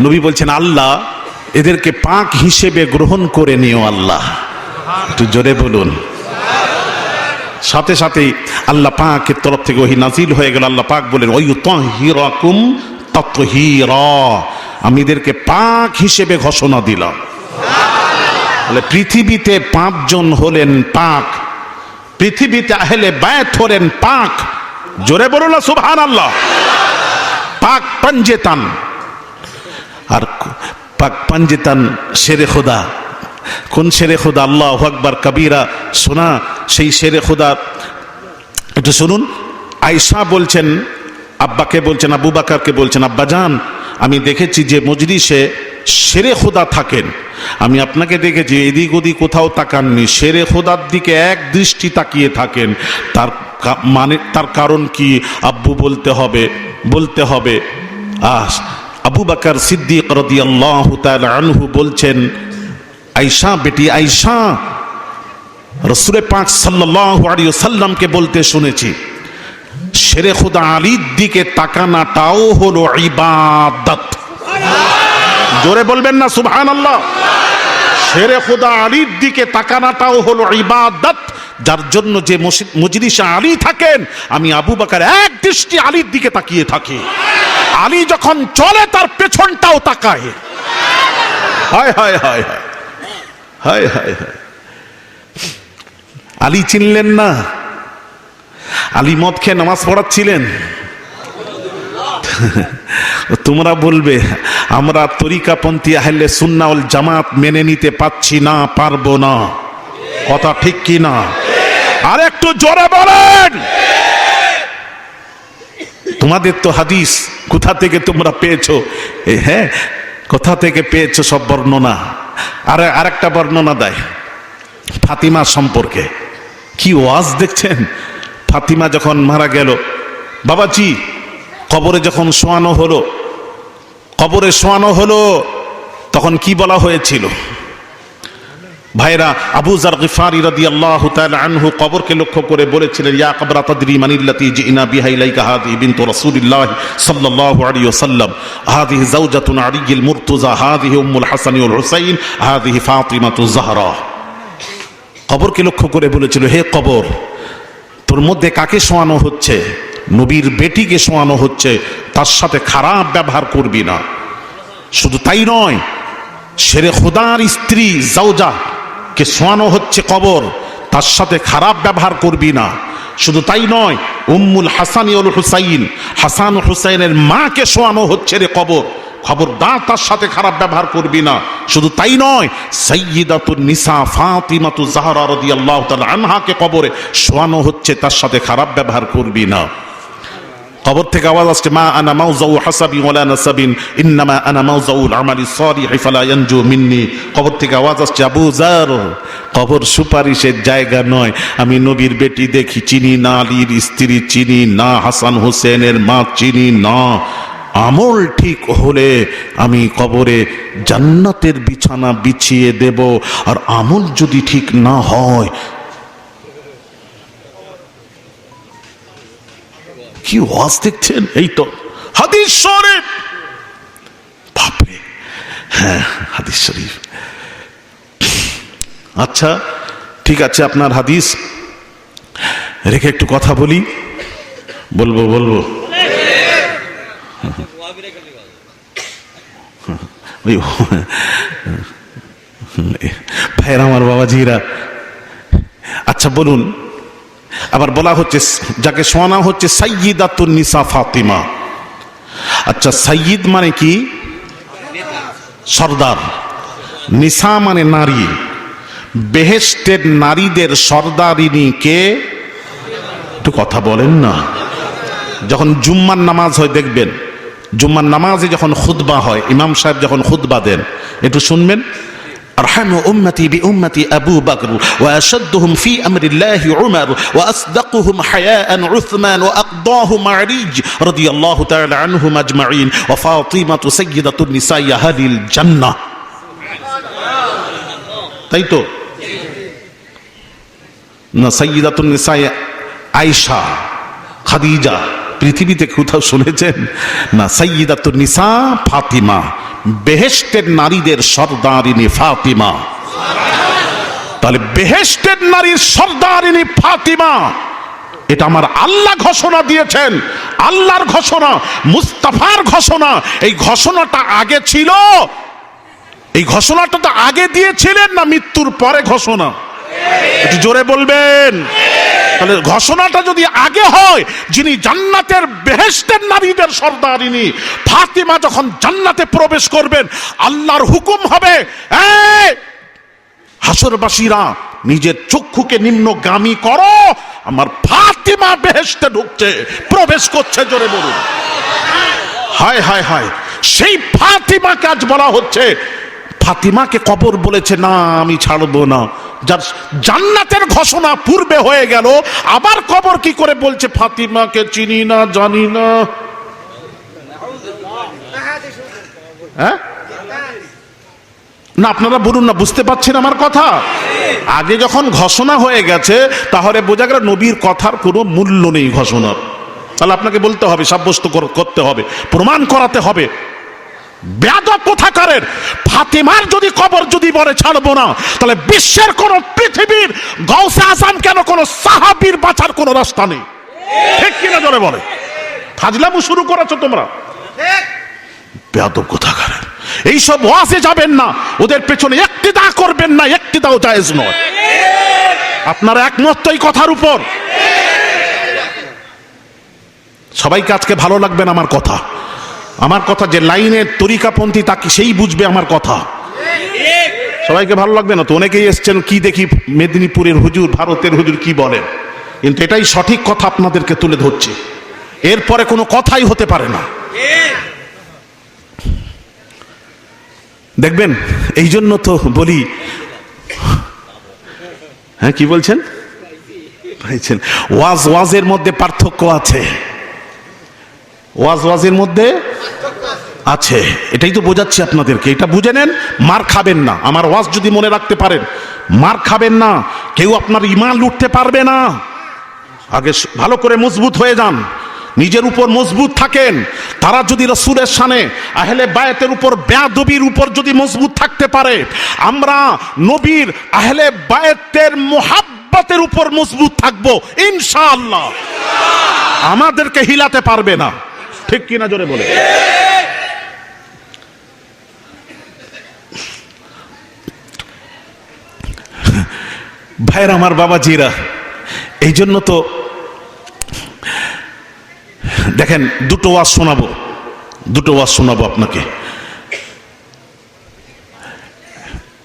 নবী বলছেন, আল্লাহ, এদেরকে পাক হিসেবে গ্রহণ করে নিও আল্লাহ। একটু জোরে বলুন। সাথে সাথেই আল্লাহ পাকের তরফ থেকে ওহি নাজিল হয়ে গেল। আল্লাহ পাক বলেন ওই তহিরাকুম ততহিরা। আমি এদেরকে পাক হিসেবে ঘোষণা দিলাম। বলে পৃথিবীতে পাঁচজন হলেন পাক, পৃথিবীতে আহলে বায়াত হলেন পাক। জোরে বলুন না সুবহান আল্লাহ পাক পঞ্জেতান। আর পাক পঞ্জেতান শেরে খোদা। কোন শেরে খোদা? আল্লাহ আকবার, কবিরা, শোনা। সেই শেরে খোদা, একটু শুনুন। আয়সা বলছেন, আব্বাকে বলছেন, আবু বাকারকে বলছেন, আব্বা যান, আমি দেখেছি যে মজলিসে শেরে খোদা থাকেন। আমি আপনাকে দেখেছি, এদিক ওদিক কোথাও তাকাননি। শেরে খোদার দিকে এক দৃষ্টি তাকিয়ে থাকেন। তার মানে তার কারণ কি? আব্বু বলতে হবে বলতে হবে। আহ আবু বাকার সিদ্দিক আনহু বলছেন আয়সা বেটি আয়সা রসুলের পাক সাল্লাল্লাহু সাল্লামকে বলতে শুনেছি, শেরে খুদা আলীর দিকে তাকানাটাও হলো ইবাদত। জোরে বলবেন না, সুবহানাল্লাহ। শেরে খুদা আলীর দিকে তাকানাটাও হলো ইবাদত, যার জন্য যে মজলিসে আলী থাকেন, আমি আবু বাকার এক দৃষ্টি আলীর দিকে তাকিয়ে থাকি। আলী যখন চলে, তার পেছনটাও তাকায়। হায় হায় হায় হায় হায় হায় আলী চিনলেন না। আলী মদ খেয়ে নামাজ পড়াচ্ছিলেন। তোমরা বলবে, আমরা তরিকাপন্থী আহলে সুন্নাউল জামাত মেনে নিতে পাচ্ছি না, পারব না। কথা ঠিক কি না? আর একটু জোরে বলেন। তোমাদের তো হাদিস, কোথা থেকে তোমরা পেয়েছ? হ্যাঁ কোথা থেকে পেয়েছ সব বর্ণনা? আর, আরেকটা বর্ণনা দেয়, ফাতিমা সম্পর্কে। কি ওয়াজ দেখছেন? ফাতিমা যখন মারা গেল, বাবাজি, কবরে যখন শোয়ানো হলো, কবরে শোয়ানো হলো, তখন কি বলা হয়েছিল? ভাইরা আবু জার গিফারি রাদিয়াল্লাহু তাআলা আনহু কবরকে লক্ষ্য করে বলেছিলেন, ইয়া কবরা তাদরি মানিল্লাতি জিনা বিহা ইলাইকা হাদি বিনতু রাসূলিল্লাহ সাল্লাল্লাহু আলাইহি ওয়াসাল্লাম। হাদিহি যাওজাতুন আলিয়িল মুরতুজা হাদিহি উম্মুল হাসান ওয়াল হুসাইন হাদিহি ফাতিমাতু জাহরা। কবরকে লক্ষ্য করে বলেছিল, হে কবর, তোর মধ্যে কাকে শোয়ানো হচ্ছে? নবীর বেটিকে শোয়ানো হচ্ছে, তার সাথে খারাপ ব্যবহার করবি না। শুধু তাই নয় শেরে খোদার স্ত্রী জাউজা কে শোয়ানো হচ্ছে কবর, তার সাথে খারাপ ব্যবহার করবি না। শুধু তাই নয়, উম্মুল হাসানিউল হুসাইন হাসান হুসাইনের মাকে শোয়ানো হচ্ছে রে কবর। খবরদার তার সাথে খারাপ ব্যবহার করবি না। শুধু তাই নয় সৈয়দাতুন নিসা ফাতিমাতু জাহরা রাদিয়াল্লাহু তাআলা আনহাকে কবরে শোয়ানো হচ্ছে, তার সাথে খারাপ ব্যবহার করবি না। কবর থেকে আওয়াজ আসছে, মা আনা মাউজাউ হাসাবি ওয়ালা নাসাবিন, ইন্নামা আনা মাউজাউল আমালি সালিহি ফালা ইয়ানজু মিন্নি। কবর থেকে আওয়াজ আসছে, আবু জার কবর সুপারিশের জায়গা নয়। আমি নবীর বেটি দেখি, চিনি না আলীর স্ত্রী, চিনি না হাসান হোসেনের মা, চিনি না আমল ঠিক হলে আমি কবরে জান্নাতের বিছানা বিছিয়ে দেব। আর আমল যদি ঠিক না হয় কি ওয়াজ দেখছেন এই তো হাদিস শরীফ বাপরে। হ্যাঁ হাদিস শরীফ। আচ্ছা ঠিক আছে আপনার হাদিস। রেখে একটু কথা বলি। বলব বলব। ভাইয়ের আমার বাবাজিরা। আচ্ছা বলুন। আবার বলা হচ্ছে, যাকে শোনা হচ্ছে সাইয়িদাতুন নিসা ফাতিমা। আচ্ছা সাইয়িদ মানে কি? সর্দার। নিসা মানে নারী। বেহেস্টের নারীদের সর্দারিনী কে? একটু কথা বলেন না। যখন জুম্মার নামাজ হয়, দেখবেন, জুম্মার নামাজে যখন খুতবা হয়, ইমাম সাহেব যখন খুতবা দেন, একটু শুনবেন? أرحم أمتي بأمتي أبو بكر وأشدهم في أمر الله عمر وأصدقهم حياء عثمان وأقضاهم علي رضي الله تعالى عنهم أجمعين وفاطمة سيدة النساء أهل الجنة তাই তো না সৈয়দাতুন নিসায় আয়েশা খাদিজা পৃথিবীতে কোথাও শুনেছেন না সৈয়দাতুন নিসা ফাতিমা বেহেস্টের নারীদের সর্দারিনী ফাতিমা। তাহলে বেহেস্টের নারীর সর্দারিনী ফাতিমা, এটা আমার আল্লাহ ঘোষণা দিয়েছেন। আল্লাহর ঘোষণা, মুস্তাফার ঘোষণা, এই ঘোষণাটা আগে ছিল। এই ঘোষণাটা তো আগে দিয়েছিলেন না মৃত্যুর পরে ঘোষণা? একটু জোরে বলবেন। তাহলে ঘোষণাটা যদি আগে হয়, যিনি জান্নাতের বেহেস্তের নারীদের সর্দারিনী ফাতিমা যখন জান্নাতে প্রবেশ করবেন, আল্লাহর হুকুম হবে হাসরবাসীরা, নিজের চক্ষুকে নিম্নগামী করো, আমার ফাতিমা বেহেস্তে ঢুকছে, প্রবেশ করছে জোরে বলুন। হায় হায় হায়, সেই ফাতিমাকে কাজ বলা হচ্ছে, ফাতিমাকে কবর বলেছে, না, আমি ছাড়বো না। যার জান্নাতের ঘোষণা পূর্বে হয়ে গেল, আবার কবর কি করে বলছে, ফাতিমাকে চিনি না, জানি না। হ্যাঁ? না, আপনারা বলুন না, বুঝতে পারছেন আমার কথা? আগে যখন ঘোষণা হয়ে গেছে, তাহলে বোঝা গেল নবীর কথার কোনো মূল্য নেই ঘোষণার। তাহলে আপনাকে বলতে হবে, সাব্যস্ত করতে হবে, প্রমাণ করাতে হবে। বেয়াদব কোথাকারের? ফাতেমার যদি কবর যদি বলে ছাড়বো না তাহলে বিশ্বের কোন পৃথিবীর গৌসে আসাম কেন কোন সাহাবীর বাঁচার কোন রাস্তা নেই? ঠিক কিনা জোরে বলে? ফাজলামু শুরু করেছ তোমরা? বেয়াদব কোথাকারের? এইসব ওয়াজে যাবেন না ওদের পেছনে একটি দা করবেন না একটি দাও জায়েজ নয়। আপনারা একমত এই কথার উপর? সবাইকে আজকে ভালো লাগবে না আমার কথা। আমার কথা যে লাইনের তরিকাপন্থী তাকে সেই বুঝবে আমার কথা। সবাইকে ভালো লাগবে না তো? অনেকেই এসছেন, কি দেখি মেদিনীপুরের হুজুর, ভারতের হুজুর কি বলেন? কিন্তু এটাই সঠিক কথা আপনাদেরকে তুলে ধরছে। এরপরে কোনো কথাই হতে পারে না। দেখবেন এই জন্য তো বলি হ্যাঁ কি বলছেন? ওয়াজ, ওয়াজের মধ্যে পার্থক্য আছে। ওয়াজ, ওয়াজের মধ্যে আছে। এটাই তো বোঝাচ্ছি আপনাদেরকে। এটা বুঝে নেন, মার খাবেন না। আমার ওয়াজ যদি মনে রাখতে পারেন, মার খাবেন না। কেউ আপনার ইমান লুটতে পারবে না। আগে ভালো করে মজবুত হয়ে যান। নিজের উপর মজবুত থাকেন। তারা যদি রসুলের সানে, আহলে বায়াতের উপর, বেয়াদবির উপর যদি মজবুত থাকতে পারে, আমরা নবীর আহলে বায়াতের মোহাব্বতের উপর মজবুত থাকব, ইনশাআল্লাহ। আমাদেরকে হিলাতে পারবে না। ঠিক কিনা জোরে বলে ভাইয়ের আমার বাবা জিরা এই জন্য তো দেখেন দুটো ওয়াজ শোনাবো, দুটো ওয়াজ শোনাবো আপনাকে।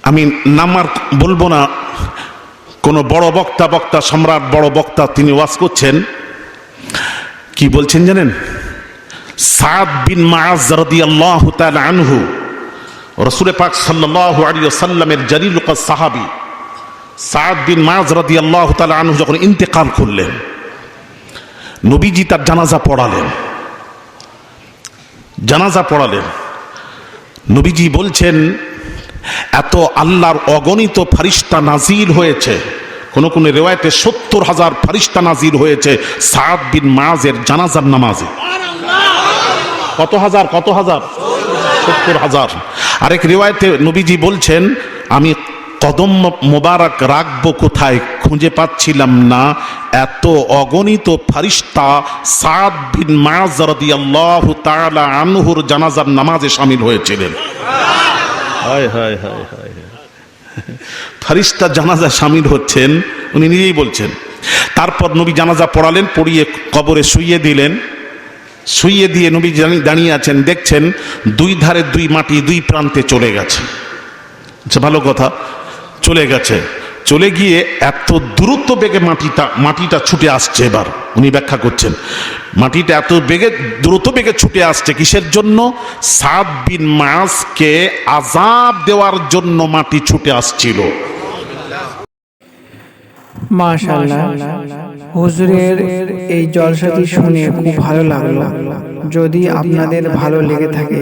আমি নামার বলব না, কোনো বড় বক্তা বক্তা, সম্রাট, বড় বক্তা তিনি ওয়াজ করছেন। কি বলছেন জানেন? সাদ বিন মাআজ রাদিয়াল্লাহু তাআলা আনহু রসুল পাক সাল্লাল্লাহু আলাইহি ওয়াসাল্লামের জালিল সাহাবী। সাদ বিন মাআজ রাদিয়াল্লাহু তাআলা আনহু যখন ইন্তেকাল করলেন, নবীজি তার জানাজা পড়ালেন। জানাজা পড়ালেন। নবীজি বলছেন, এত আল্লাহর অগণিত ফারিস্তা নাজিল হয়েছে। কোন কোন রেওয়ায়তে সত্তর হাজার ফারিস্তা নাজিল হয়েছে সাদ বিন মাজের জানাজার নামাজে। কত হাজার কত হাজার? সত্তর হাজার। আরেক রেওয়ায়তে নবীজি বলছেন, আমি কদম মোবারক রাখব কোথায় খুঁজে পাচ্ছিলাম না। এত অগণিত ফারিস্তা সাদ বিন মাজ রাদিয়াল্লাহু তাআলা আনহুর জানাজার নামাজে সামিল হয়েছিলেন। হায় হায় হায় হায় ফারিস্তা জানাজা সামিল হচ্ছেন, উনি নিজেই বলছেন। তারপর নবী জানাজা পড়ালেন, পড়িয়ে কবরে শুইয়ে দিলেন। শুইয়ে দিয়ে নবী দাঁড়িয়ে আছেন, দেখছেন দুই ধারে দুই মাটি দুই প্রান্তে চলে গেছে। আচ্ছা ভালো কথা। চলে গেছে। চলে গিয়ে এত দ্রুত বেগে মাটিটা মাটিটা ছুটে আসছে এবার। উনি ব্যাখ্যা করছেন, মাটিটা এত বেগে দ্রুত বেগে ছুটে আসছে কিসের জন্য? সাত বিন মাসকে আজাব দেওয়ার জন্য মাটি ছুটে আসছিল। হুজুরের এই জলসাটি শুনে খুব ভালো লাগল। যদি আপনাদের ভালো লেগে থাকে